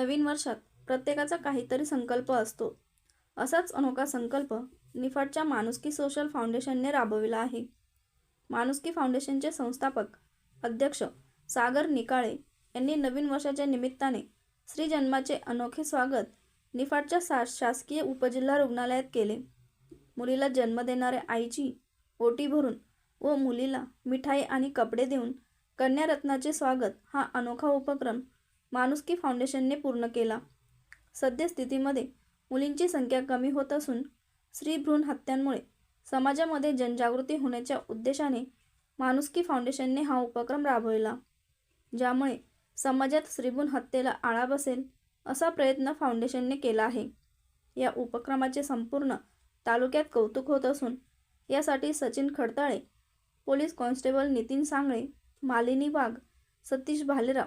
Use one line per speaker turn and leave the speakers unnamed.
नवीन वर्षात प्रत्येकाचा काहीतरी संकल्प असतो. असाच अनोखा संकल्प निफाडच्या माणुसकी सोशल फाउंडेशनने राबविला आहे. माणुसकी फाउंडेशनचे संस्थापक अध्यक्ष सागर निकाळे यांनी नवीन वर्षाच्या निमित्ताने श्रीजन्माचे अनोखे स्वागत निफाडच्या सा शासकीय उपजिल्हा रुग्णालयात केले. मुलीला जन्म देणाऱ्या आईची ओटी भरून व मुलीला मिठाई आणि कपडे देऊन कन्यारत्नाचे स्वागत हा अनोखा उपक्रम माणुसकी फाउंडेशनने पूर्ण केला. सद्यस्थितीमध्ये मुलींची संख्या कमी होत असून स्त्रीभ्रूण हत्यांमुळे समाजामध्ये जनजागृती होण्याच्या उद्देशाने माणुसकी फाउंडेशनने हा उपक्रम राबविला ज्यामुळे समाजात स्त्रीभ्रूण हत्येला आळा बसेल असा प्रयत्न फाउंडेशनने केला आहे. या उपक्रमाचे संपूर्ण तालुक्यात कौतुक होत असून यासाठी सचिन खडताळे पोलीस कॉन्स्टेबल नितीन सांगळे मालिनी वाघ सतीश भालेराव